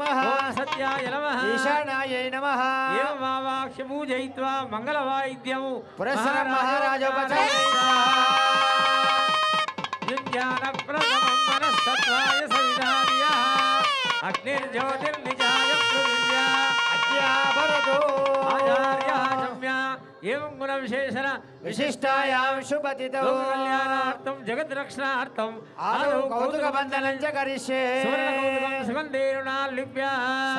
నమః ఓం. సత్యాయ నమః ఈశానాయ నమః ఏం వావాక్ష్య పూజయిత్వా మంగళవాయిద్యము పురస్సర మహారాజోపచారై యుజ్ఞానప్రదమం మనస్తత్వాయ సవిధార్య అగ్నిర్జ్యోతిర్నిజాయ పృథివ్యా అద్యాపరతో ఆచార్య జమ్య ఏం గుణ విశేషణ విశిష్టాయాం కళ్యాణార్థం జగత్ రక్షణార్థం ఆదౌ కౌతుక బంధనం. చ కరిష్యే సుగంధేరుణాలిప్య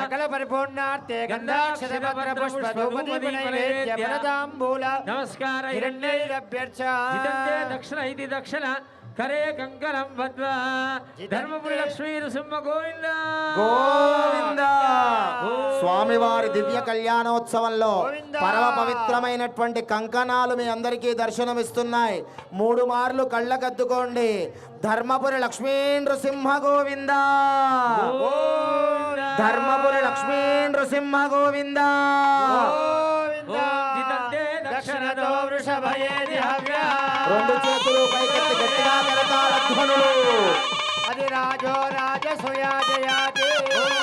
సకల పరిపూర్ణార్థే గంధాక్షర పత్ర పుష్ప ధూపదీప నైవేద్య ప్రదాంబూల నమస్కార హిరణ్యైరభ్యర్చ. దక్షిణ ఇది దక్షిణ. కరే కంకణం వద్వా. ధర్మపురి లక్ష్మీ నృసింహ గోవింద. గోవింద. స్వామివారి దివ్య కళ్యాణోత్సవంలో. పరమ పవిత్రమైనటువంటి కంకణాలు మీ అందరికీ దర్శనమిస్తున్నాయి. మూడు మార్లు కళ్ళకద్దుకోండి ధర్మపురి లక్ష్మీ నృసింహ గోవింద! గోవింద. ధర్మపురి లక్ష్మీ నృసింహ గోవింద! రెండు చేతులు పైకెత్తి గట్టిగా ధ్వనులు అది రాజో రాజసుయాజయాతి దృష్టభోజ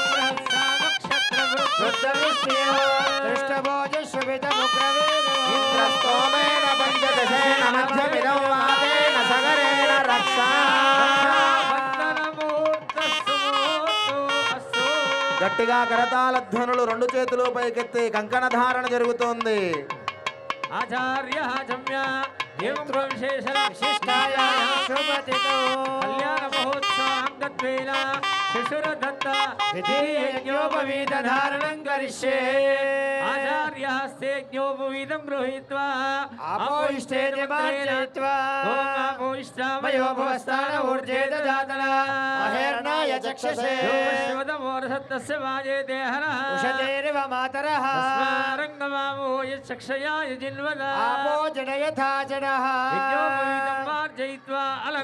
రక్ష గట్టిగా కరతాళ ధ్వనులు రెండు చేతులు పైకెత్తి కంకణ ధారణ జరుగుతోంది. ఆచార్య జమ్య ఏం విశేషణ విశిష్టాయ కళ్యాణ शिशुरदत्ता यज्ञोपवीतधारणं करिष्ये। आचार्यः सेज्ञोपवीतं गृहीत्वा। आपोष्ठे निमार्जयित्वा होमापोष्ठामयो भुवस्तानऊर्जे ददातना अहेर्णाय चक्षसे। योश्वतमोरसत्तस्य वाजे देहरः। उषतेरिव मातरः। रङ्गमामो यच्चक्षया युजिन्वदा आपो जनयथा जनः यज्ञोपवीतं मार्जयित्वा अलङ्